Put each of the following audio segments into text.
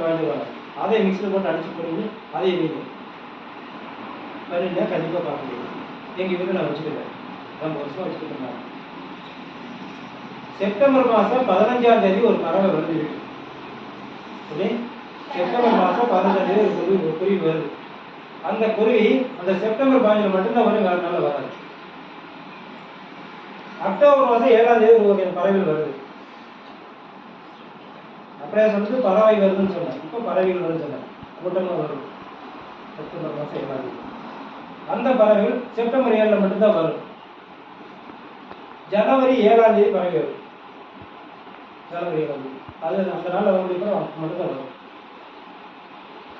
கொஞ்சம் வாங்கிட்டு வரோம் அதை மிக்ஸில் போட்டு அடிச்சு போடுங்க அதை வீங்க பண்ணிட்டா கண்டிப்பாக பார்க்க முடியும். எங்கள் வீட்டில் நான் வச்சுருக்கேன் ரொம்ப வருஷம் வச்சுக்கிட்டு செப்டம்பர் மாதம் பதினஞ்சாம் தேதி ஒரு பறவை வருது சரி செப்டம்பர் மாதம் பதினஞ்சாம் தேதி ஒரு குருவி ஒரு குருவி வருது. அந்த குருவி அந்த செப்டம்பர் பதினஞ்சில் மட்டும்தான் வரும் வேறு நாளில் வராது. அக்டோபர் மாதம் ஏழாம் தேதி ஒரு வகையான பறவைகள் வருது. அப்படியே சொல்லிட்டு பறவை வருதுன்னு சொன்னேன். இப்போ பறவைகள் வருது சொன்னேன். கூட்டமாக வரும். செப்டம்பர் மாதம் ஏழாம் அந்த பறவைகள் செப்டம்பர் ஏழில் மட்டும்தான் வரும். ஜனவரி ஏழாம் தேதி பறவை வரும். ஜனவரி ஏழாம் தேதி. அது அந்த நாளில் வந்து கூட மட்டும்தான் வரும்.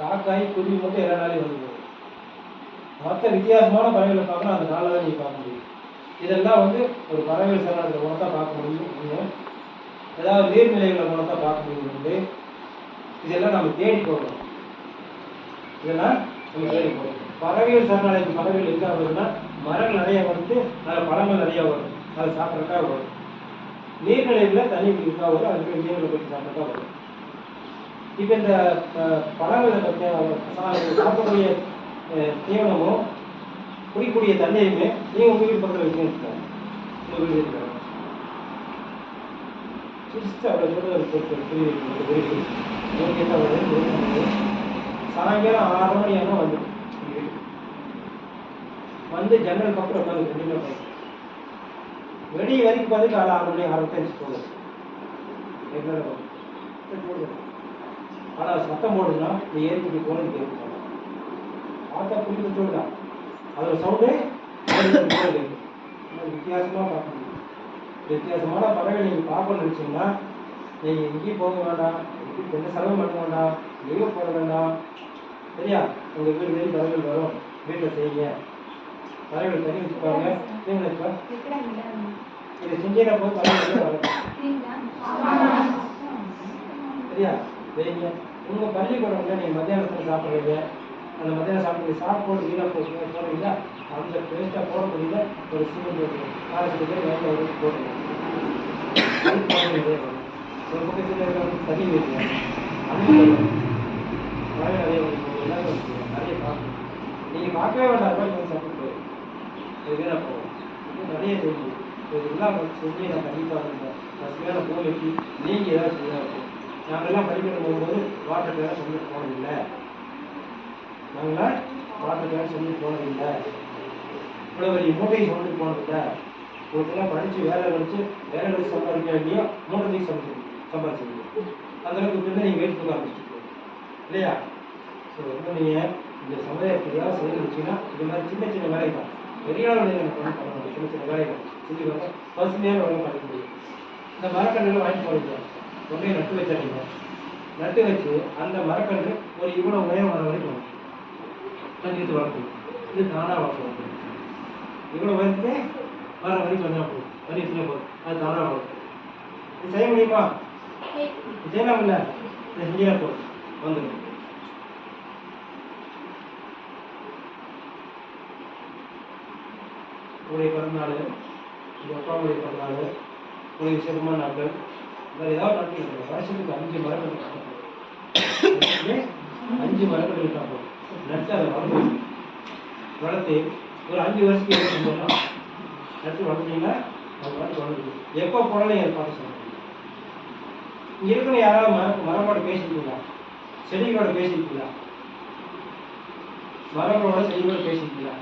காக்காய் குருவி மட்டும் எல்லா நாளையும் வந்து வரும். மற்ற வித்தியாசமான பறவைகளை பார்க்கணும் அந்த நாளில் தான் நீங்கள் பார்க்க முடியும். இதெல்லாம் வந்து ஒரு பறவைகள் சரணாலயத்தில் போனால் தான் பார்க்க முடியும். ஏதாவது நீர்நிலைகளை மூலம் தான் பார்க்க முடியும் உண்டு இதெல்லாம் நம்ம தேடி போகணும் இதெல்லாம் நம்ம தேடி போகணும் பறவைகள் சரணாலயம் பறவைகள் எங்கே வருதுன்னா மரங்கள் நிறைய வந்து அதில் பழங்கள் நிறைய வரும். அதை சாப்பிட்றதுக்காக வரும். நீர்நிலைகளில் தண்ணி குடிக்கிறதுக்காக வரும். அதுக்கு நீர்களை போய் சாப்பிட்றதா வரும். இப்போ இந்த பழங்களை பற்றி சாப்பிடக்கூடிய தீவனமும் குடிக்கக்கூடிய தண்ணியுமே நீங்கள் உங்கள் வீட்டு பக்கத்தில் வைக்கணும் உங்கள் வீடு இருக்கிற சிஸ்ட் அவ்வளோ தூரம் ஒரு ஒரு குருவி இருக்கு, ஒரு குருவி நோக்கி தான் வருது நோக்கி தான் வருது. சாயங்காலம் ஆறு மணி ஆனால் வந்து வந்து ஜன்னல் பக்கம் உட்காந்து வெளியில் உட்காந்து வெளியே வரைக்கும் பார்த்து காலை ஆறு மணி ஆறு அஞ்சு போகுது ரெகுலராக ஆனால் சத்தம் போடுதுன்னா இந்த ஏரிக்குட்டி போனது கேட்கும் பார்த்தா புரிஞ்சு சொல்லுதான் அதோட சவுண்டு போகுது வித்தியாசமாக பார்க்க வித்தியாசமான பறவை நீங்கள் பார்க்கணும்னு நினச்சிங்கன்னா நீங்கள் எங்கேயும் போக வேண்டாம் எங்கேயும் எந்த செலவும் பண்ண வேண்டாம் லீவு போட வேண்டாம். சரியா? உங்கள் வீடு தேடி பறவைகள் வரும். வீட்டில் செய்யுங்க. பறவைகள் தண்ணி வச்சுப்பாங்க தீவனம் வச்சுப்பா இதை செஞ்சீங்கன்னா போது பறவைகள் வரும் சரியா? சரிங்க உங்கள் பள்ளிக்கூடம்ல நீங்கள் மத்தியானத்தில் சாப்பிட்றீங்க. அந்த மத்தியானம் சாப்பிட்டு சாப்பிட்டு வீணாக போட்டு போகிறீங்களா அந்த பேஸ்ட்டாக போடக்கூடியத ஒரு சிமெண்ட் போட்டு பேர் வேலை ஒரு போடணும் ஒரு பக்கத்தில் இருக்கிற தண்ணி வைங்க அந்த மழை நிறைய வரும். நிறைய பார்க்கணும். நீங்கள் பார்க்கவே வேண்டாம். போய் கொஞ்சம் சாப்பிட்டு போயிடும் இது வீணாக போகும் இது நிறைய தெரியும். இது எல்லாம் சொல்லி நான் கண்டிப்பாக இருந்தேன் பசுமையான பூ வச்சு நீங்கள் ஏதாவது செய்யலாம் இருக்கும். நாங்கள்லாம் படிக்கிற போகும்போது வாட்டர் கேரை சொல்லி போனதில்லை. நாங்களாம் வாட்டர் கேரை சொல்லி போனதில்லை. இவ்வளோ பெரிய மூட்டையை சொல்லி போனதில்லை படித்து வேலை கழிச்சு வேலை கழிச்சு சம்பாதிக்க வேண்டிய மூட்டத்தையும் சம்பாதி சம்பாதிச்சிருக்கீங்க. அந்த அளவுக்கு வந்து நீங்கள் வெயிட் பண்ண ஆரம்பிச்சிருக்கீங்க இல்லையா? ஸோ ரொம்ப நீங்கள் இந்த சமுதாயத்துக்கு ஏதாவது செய்ய வச்சுன்னா இது மாதிரி சின்ன சின்ன வேலை தான் பெரிய அளவில் பண்ண பண்ணணும் சின்ன சின்ன வேலைகள். செஞ்சு வர பசுமையான வேலை பண்ண முடியும் இந்த மரக்கன்றுகளை வாங்கி போடுங்க ஒன்றே நட்டு வச்சிடுறீங்க நட்டு வச்சு அந்த மரக்கன்று ஒரு இவ்வளோ உயரம் வர வரைக்கும் தண்ணீர் வளர்க்கணும். இது தானாக வளர்க்கணும். இவ்வளோ உயரத்துக்கு வர வரைக்கும் வந்தால் போதும் வரி எத்தனை போதும் அது தவறாக போதும் இது செய்ய முடியுமா செய்யலாம் இல்லை இதை செஞ்சா போதும் வந்துடும் உங்களுடைய பிறந்தநாள் உங்கள் அப்பாவுடைய பிறந்தநாள் உங்களுடைய விசேஷமான நாட்கள் வேறு ஏதாவது நாட்கள் இருக்கு வருஷத்துக்கு அஞ்சு மரங்கள் அஞ்சு மரங்கள் இருக்கா போதும் நட்டு அதை வளர்த்து வளர்த்து ஒரு அஞ்சு வருஷத்துக்கு எடுத்து போனால் எடுத்து வளர்த்தீங்கன்னா அது பாட்டு வளர்ந்து எப்போ போனாலும் எனக்கு பார்த்து சொல்லுங்க. இங்கே இருக்கிற யாராவது மர மரமோட பேசியிருக்கீங்களா செடிகளோட பேசியிருக்கீங்களா மரங்களோட செடிகளோட பேசியிருக்கீங்களா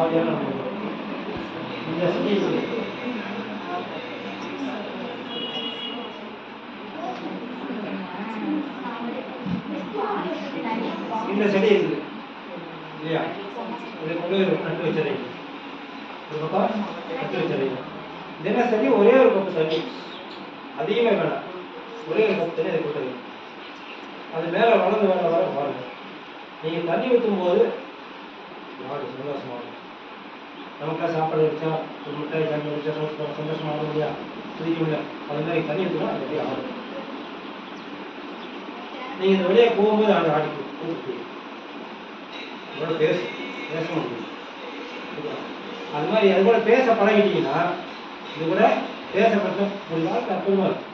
அந்த இந்த செடி இந்த செடி இருக்குது இல்லையா? இது கொண்டு போய் நட்டு வச்சிருக்கீங்க ஒரு பக்கம் நட்டு வச்சிருக்கீங்க தின செடி? ஒரே ஒரு கப்பு தண்ணி அதிகமாக வேணாம். ஒரே ஒரு கப்பு தண்ணி அதை கொடுத்துருங்க அது மேலே வளர்ந்து வர வர பாருங்க. நீங்கள் தண்ணி ஊற்றும் போது மாடு இருக்கும். நமக்காக சாப்பாடு வச்சா ஒரு மிட்டாய் தண்ணி வச்சா சந்தோஷமா சந்தோஷமாகும் இல்லையா? பிடிக்கும் முடியாது அது மாதிரி தண்ணி ஊற்றினா அது அப்படியே ஆடும் நீங்கள் இந்த வழியாக போகும்போது ஆடு ஆடிக்கும். கூப்பிட்டு பேச பேச அது மாதிரி அது கூட பேச பழகிட்டீங்கன்னா இது கூட பேசப்பட்ட ஒரு வாழ்க்கை அற்புதமாக இருக்கும்.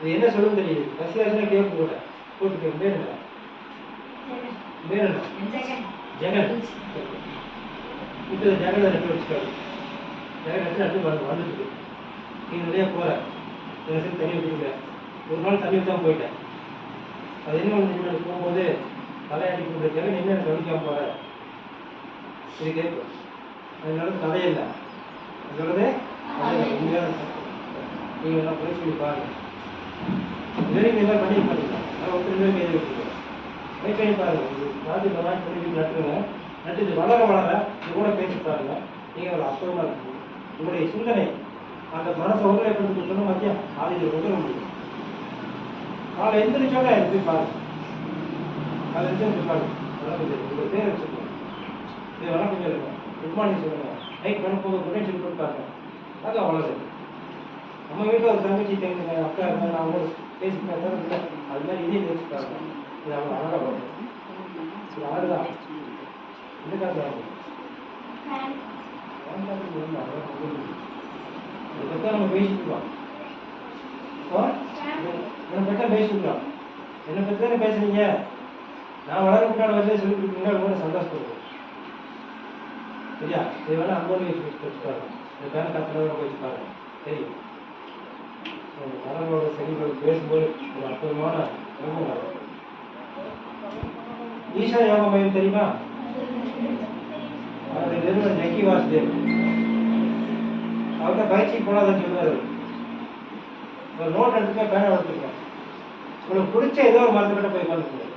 இது என்ன சொல்லும் தெரியுது பஸ் ஆச்சுன்னா கேட்க கூட போட்டுக்க பேர் என்ன பேர் என்ன ஜெகன் இப்போ ஜெகனை நட்டு வச்சுக்காரு ஜெகன் நட்டு நட்டு வந்து வந்துட்டு நீ நிறைய போற. எனக்கு தண்ணி ஊற்றிருக்க ஒரு நாள் தண்ணி தான் போயிட்டேன். என்ன ஒன்று போகும்போது தலையாட்டி கொடுக்குற ஜெகன் என்ன கவனிக்காம போற? இது கேட்கும் அதனால அதோடது உண்மையான நீங்கள் எல்லாம் போய் சொல்லி பாருங்க. இதுவரைக்கும் நீங்க எல்லாம் பண்ணி பாருங்க. நான் ஒருத்தர் பேர் கைது வச்சுருக்கேன் ட்ரை பண்ணி பாருங்க பார்த்து மாதிரி சொல்லி நட்டுருங்க நட்டு இது வளர வளர இது கூட பேசி பாருங்க. நீங்கள் ஒரு அற்புதமாக இருக்கும் உங்களுடைய சிந்தனை அந்த மனசை ஒருநிலைப்படுத்தி சொன்ன மத்தியா ஆதியில் உதவ முடியும் காலை எந்திரிச்சோட போய் பாருங்க அதை வச்சு போய் பாருங்க வணக்கம் சொல்லி உங்கள் பேர் வச்சுக்கோங்க. இது கொஞ்சம் இருக்கும் குட் மார்னிங் சொல்லுங்க. நைட் பண்ண போக குட் கொடுப்பாங்க. அது பாருங்க நம்ம வீட்டில் ஒரு தங்கச்சி தங்க அக்கா இருந்தாங்க நான் அவங்களோட பேசி பார்த்தா இல்லை அது மாதிரி இதே பேசி பாருங்க. இது அவங்க அழகாக வரும் இது ஆடுதான் இந்த காசு ஆகும் நம்ம பேசிக்கலாம் என்னை பற்றி தான் பேசிக்கலாம் என்னை பற்றி தானே பேசுறீங்க நான் வளர முன்னாடி வந்து சொல்லி கொடுத்தீங்கன்னா ரொம்ப சந்தோஷப்படுவேன் சரியா? இது வேணா அங்கோடு வச்சு வச்சுப்பாரு இந்த பேனை கத்துறவங்க வச்சுப்பாரு சரி? மரங்களோட செடிகள் பேசும்போது ஒரு அற்புதமான அனுபவம் வரும். ஈஷா யோகா மையம் தெரியுமா? அவருடைய நிறுவனர் ஜக்கி வாசுதேவ் அவர்கிட்ட பயிற்சி போனாதான் சொல்லுவாரு ஒரு நோட் எடுத்துக்க பேனா எடுத்துக்க உங்களுக்கு பிடிச்ச ஏதோ ஒரு மரத்துக்கிட்ட போய் உட்காந்துக்கோங்க